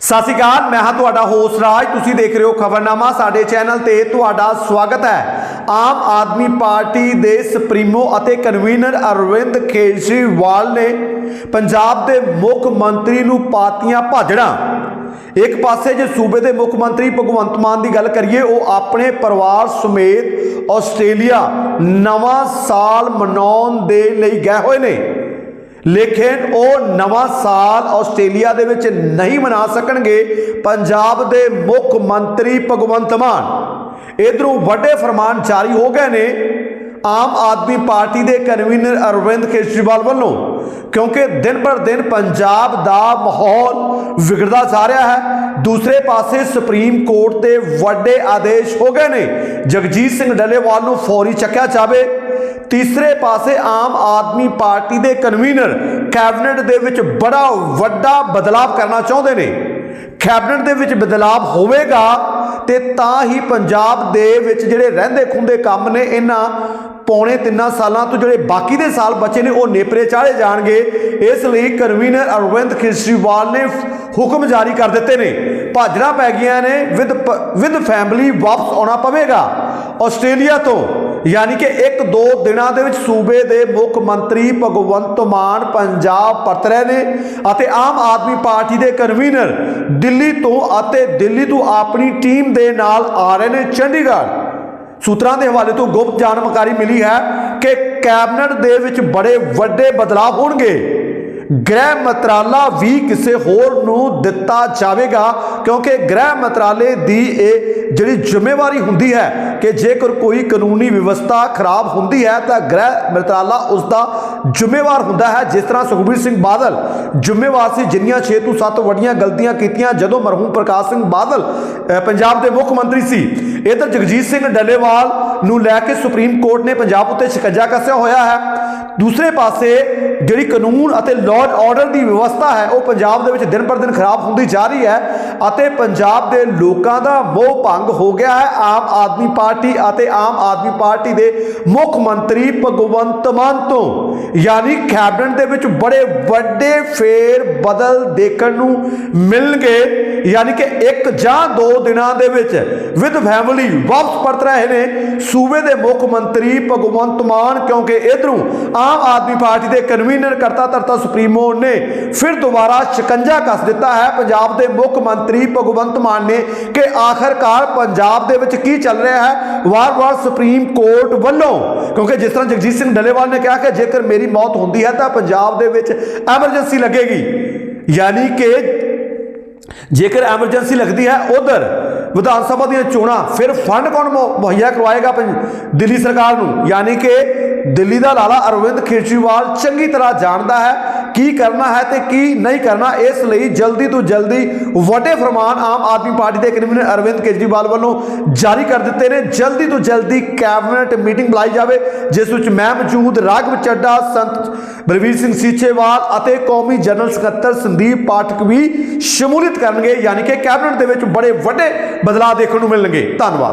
ਸਤਿ ਸ਼੍ਰੀ ਅਕਾਲ, ਮੈਂ ਹਾਂ ਤੁਹਾਡਾ ਹੋਸਟ ਰਾਜ। ਤੁਸੀਂ ਦੇਖ ਰਹੇ ਹੋ ਖਬਰਨਾਮਾ, ਸਾਡੇ ਚੈਨਲ ਤੇ ਤੁਹਾਡਾ ਸਵਾਗਤ ਹੈ। ਆਮ ਆਦਮੀ ਪਾਰਟੀ ਦੇ ਸੁਪਰੀਮੋ ਅਤੇ ਕਨਵੀਨਰ ਅਰਵਿੰਦ ਕੇਜਰੀਵਾਲ ਨੇ ਪੰਜਾਬ ਦੇ ਮੁੱਖ ਮੰਤਰੀ ਨੂੰ ਪਾਤੀਆਂ ਭਾਜੜਾਂ। ਇੱਕ ਪਾਸੇ ਜੇ ਸੂਬੇ ਦੇ ਮੁੱਖ ਮੰਤਰੀ ਭਗਵੰਤ ਮਾਨ ਦੀ ਗੱਲ ਕਰੀਏ, ਉਹ ਆਪਣੇ ਪਰਿਵਾਰ ਸਮੇਤ ਆਸਟ੍ਰੇਲੀਆ ਨਵਾਂ ਸਾਲ ਮਨਾਉਣ ਦੇ ਲਈ ਗਏ ਹੋਏ ਨੇ। ਲੇਕਿਨ ਉਹ ਨਵਾਂ ਸਾਲ ਆਸਟ੍ਰੇਲੀਆ ਦੇ ਵਿੱਚ ਨਹੀਂ ਮਨਾ ਸਕਣਗੇ। ਪੰਜਾਬ ਦੇ ਮੁੱਖ ਮੰਤਰੀ ਭਗਵੰਤ ਮਾਨ ਇਧਰੋਂ ਵੱਡੇ ਫਰਮਾਨ ਜਾਰੀ ਹੋ ਗਏ ਨੇ ਆਮ ਆਦਮੀ ਪਾਰਟੀ ਦੇ ਕਨਵੀਨਰ ਅਰਵਿੰਦ ਕੇਜਰੀਵਾਲ ਵੱਲੋਂ, ਕਿਉਂਕਿ ਦਿਨ ਪਰ ਦਿਨ ਪੰਜਾਬ ਦਾ ਮਾਹੌਲ ਵਿਗੜਦਾ ਜਾ ਰਿਹਾ ਹੈ। ਦੂਸਰੇ ਪਾਸੇ ਸੁਪਰੀਮ ਕੋਰਟ ਦੇ ਵੱਡੇ ਆਦੇਸ਼ ਹੋ ਗਏ ਨੇ। ਜਗਜੀਤ ਸਿੰਘ ਡੱਲੇਵਾਲ ਨੂੰ ਫੌਰੀ ਚੱਕਿਆ ਜਾਵੇ। ਤੀਸਰੇ ਪਾਸੇ ਆਮ ਆਦਮੀ ਪਾਰਟੀ ਦੇ ਕਨਵੀਨਰ ਕੈਬਨਿਟ ਦੇ ਵਿੱਚ ਬੜਾ ਵੱਡਾ ਬਦਲਾਅ ਕਰਨਾ ਚਾਹੁੰਦੇ ਨੇ। ਕੈਬਨਿਟ ਦੇ ਵਿੱਚ ਬਦਲਾਅ ਹੋਵੇਗਾ ਤੇ ਤਾਂ ਹੀ ਪੰਜਾਬ ਦੇ ਵਿੱਚ ਜਿਹੜੇ ਰਹਿੰਦੇ ਖੁੰਦੇ ਕੰਮ ਨੇ, ਇਹਨਾਂ ਪੌਣੇ ਤਿੰਨਾਂ ਸਾਲਾਂ ਤੋਂ ਜਿਹੜੇ ਬਾਕੀ ਦੇ ਸਾਲ ਬਚੇ ਨੇ, ਉਹ ਨੇਪਰੇ ਚਾੜੇ ਜਾਣਗੇ। ਇਸ ਲਈ ਕਨਵੀਨਰ ਅਰਵਿੰਦ ਕੇਜਰੀਵਾਲ ਨੇ ਹੁਕਮ ਜਾਰੀ ਕਰ ਦਿੱਤੇ ਨੇ। ਭਾਜੜਾ ਪੈ ਗਈਆਂ ਨੇ, ਵਿਦ ਵਿਦ ਫੈਮਿਲੀ ਵਾਪਸ ਆਉਣਾ ਪਵੇਗਾ। ਆਸਟ੍ਰੇਲੀਆ ਤੋਂ ਯਾਨੀ ਕਿ ਇੱਕ ਦੋ ਦਿਨਾਂ ਦੇ ਵਿੱਚ ਸੂਬੇ ਦੇ ਮੁੱਖ ਮੰਤਰੀ ਭਗਵੰਤ ਮਾਨ ਪੰਜਾਬ ਪਰਤ ਰਹੇ ਨੇ ਅਤੇ ਆਮ ਆਦਮੀ ਪਾਰਟੀ ਦੇ ਕਨਵੀਨਰ ਦਿੱਲੀ ਤੋਂ ਅਤੇ ਦਿੱਲੀ ਤੋਂ ਆਪਣੀ ਟੀਮ ਦੇ ਨਾਲ ਆ ਰਹੇ ਨੇ ਚੰਡੀਗੜ੍ਹ। ਸੂਤਰਾਂ ਦੇ ਹਵਾਲੇ ਤੋਂ ਗੁਪਤ ਜਾਣਕਾਰੀ ਮਿਲੀ ਹੈ ਕਿ ਕੈਬਨਿਟ ਦੇ ਵਿੱਚ ਬੜੇ ਵੱਡੇ ਬਦਲਾਅ ਹੋਣਗੇ। ਗ੍ਰਹਿ ਮੰਤਰਾਲਾ ਵੀ ਕਿਸੇ ਹੋਰ ਨੂੰ ਦਿੱਤਾ ਜਾਵੇਗਾ, ਕਿਉਂਕਿ ਗ੍ਰਹਿ ਮੰਤਰਾਲੇ ਦੀ ਇਹ ਜਿਹੜੀ ਜ਼ਿੰਮੇਵਾਰੀ ਹੁੰਦੀ ਹੈ ਕਿ ਜੇਕਰ ਕੋਈ ਕਾਨੂੰਨੀ ਵਿਵਸਥਾ ਖਰਾਬ ਹੁੰਦੀ ਹੈ, ਤਾਂ ਗ੍ਰਹਿ ਮੰਤਰਾਲਾ ਉਸ ਦਾ ਜ਼ਿੰਮੇਵਾਰ ਹੁੰਦਾ ਹੈ। ਜਿਸ ਤਰ੍ਹਾਂ ਸੁਖਬੀਰ ਸਿੰਘ ਬਾਦਲ ਜ਼ਿੰਮੇਵਾਰ ਸੀ, ਜਿੰਨੀਆਂ 6 ਤੋਂ 7 ਵੱਡੀਆਂ ਗਲਤੀਆਂ ਕੀਤੀਆਂ, ਜਦੋਂ ਮਰਹੂਮ ਪ੍ਰਕਾਸ਼ ਸਿੰਘ ਬਾਦਲ ਪੰਜਾਬ ਦੇ ਮੁੱਖ ਮੰਤਰੀ ਸੀ। ਇਧਰ ਜਗਜੀਤ ਸਿੰਘ ਡੱਲੇਵਾਲ ਨੂੰ ਲੈ ਕੇ ਸੁਪਰੀਮ ਕੋਰਟ ਨੇ ਪੰਜਾਬ ਉੱਤੇ ਸ਼ਿਕੰਜਾ ਕੱਸਿਆ ਹੋਇਆ ਹੈ। ਦੂਸਰੇ ਪਾਸੇ ਜਿਹੜੀ ਕਾਨੂੰਨ ਅਤੇ ਲਾਅ ਐਂਡ ਆਰਡਰ ਦੀ ਵਿਵਸਥਾ ਹੈ, ਉਹ ਪੰਜਾਬ ਦੇ ਵਿੱਚ ਦਿਨ ਪਰ ਦਿਨ ਖਰਾਬ ਹੁੰਦੀ ਜਾ ਰਹੀ ਹੈ ਅਤੇ ਪੰਜਾਬ ਦੇ ਲੋਕਾਂ ਦਾ ਮੋਹ ਭੰਗ ਹੋ ਗਿਆ ਹੈ। ਆਮ ਆਦਮੀ ਪਾਰਟੀ ਅਤੇ ਆਮ ਆਦਮੀ ਪਾਰਟੀ ਦੇ ਮੁੱਖ ਮੰਤਰੀ ਭਗਵੰਤ ਮਾਨ ਤੋਂ ਯਾਨੀ ਕੈਬਨਿਟ ਦੇ ਵਿੱਚ ਬੜੇ ਵੱਡੇ ਫੇਰ ਬਦਲ ਦੇਖਣ ਨੂੰ ਮਿਲਣਗੇ। ਯਾਨੀ ਕਿ ਇੱਕ ਜਾਂ ਦੋ ਦਿਨਾਂ ਦੇ ਵਿੱਚ ਵਿਦ ਫੈਮਿਲੀ ਵਾਪਸ ਪਰਤ ਰਹੇ ਨੇ। ਸੂਬੇ ਦੇ ਮੁੱਖ ਮੰਤਰੀ ਭਗਵੰਤ ਮਾਨ, ਕਿਉਂਕਿ ਇਧਰੋਂ ਆਮ ਆਦਮੀ ਪਾਰਟੀ ਦੇ ਕਨਵੀਨਰ ਕਰਤਾ ਧਰਤਾ ਸੁਪਰੀਮੋ ਨੇ ਫਿਰ ਦੁਬਾਰਾ ਸ਼ਿਕੰਜਾ ਕੱਸ ਦਿੱਤਾ ਹੈ। ਪੰਜਾਬ ਦੇ ਮੁੱਖ ਮੰਤਰੀ ਭਗਵੰਤ ਮਾਨ ਨੇ ਕਿ ਆਖਰਕਾਰ ਪੰਜਾਬ ਦੇ ਵਿੱਚ ਕੀ ਚੱਲ ਰਿਹਾ ਹੈ? ਵਾਰ-ਵਾਰ ਸੁਪਰੀਮ ਕੋਰਟ ਵੱਲੋਂ, ਕਿਉਂਕਿ ਜਿਸ ਤਰ੍ਹਾਂ ਜਗਜੀਤ ਸਿੰਘ ਡੱਲੇਵਾਲ ਨੇ ਕਿਹਾ ਕਿ ਜੇਕਰ ਮੇਰੀ ਮੌਤ ਹੁੰਦੀ ਹੈ ਤਾਂ ਪੰਜਾਬ ਦੇ ਵਿੱਚ ਐਮਰਜੈਂਸੀ ਲੱਗੇਗੀ। ਯਾਨੀ ਕਿ ਜੇਕਰ ਐਮਰਜੈਂਸੀ ਲੱਗਦੀ ਹੈ, ਉਧਰ ਵਿਧਾਨ ਸਭਾ ਦੀਆਂ ਚੋਣਾਂ ਫਿਰ ਫੰਡ ਕੌਣ ਮੁਹੱਈਆ ਕਰਵਾਏਗਾ ਦਿੱਲੀ ਸਰਕਾਰ ਨੂੰ? ਯਾਨੀ ਕਿ ਦਿੱਲੀ ਦਾ ਲਾਲਾ ਅਰਵਿੰਦ ਕੇਜਰੀਵਾਲ ਚੰਗੀ ਤਰ੍ਹਾਂ ਜਾਣਦਾ ਹੈ ਕੀ ਕਰਨਾ ਹੈ ਤੇ ਕੀ ਨਹੀਂ ਕਰਨਾ, ਇਸ ਲਈ ਜਲਦੀ ਤੋਂ ਜਲਦੀ ਵੱਡੇ ਫਰਮਾਨ ਆਮ ਆਦਮੀ ਪਾਰਟੀ ਦੇ ਕਨਵੀਨਰ ਅਰਵਿੰਦ ਕੇਜਰੀਵਾਲ ਵੱਲੋਂ ਜਾਰੀ ਕਰ ਦਿੱਤੇ ਨੇ। ਜਲਦੀ ਤੋਂ ਜਲਦੀ ਕੈਬਨਿਟ ਮੀਟਿੰਗ ਬੁਲਾਈ ਜਾਵੇ, ਜਿਸ ਵਿੱਚ ਮੈਂ ਮੌਜੂਦ ਰਾਘਵ ਚੱਡਾ ਸੰਤ ਬਲਵੀਰ ਸਿੰਘ ਸੀਚੇਵਾਲ ਅਤੇ ਕੌਮੀ ਜਨਰਲ ਸਕੱਤਰ ਸੰਦੀਪ ਪਾਠਕ ਵੀ ਸ਼ਮੂਲੀਅਤ ਕਰਨਗੇ, ਯਾਨੀ ਕਿ ਕੈਬਨਿਟ ਦੇ ਵਿੱਚ ਬੜੇ ਵੱਡੇ ਬਦਲਾਅ ਦੇਖਣ ਨੂੰ ਮਿਲਣਗੇ। ਧੰਨਵਾਦ।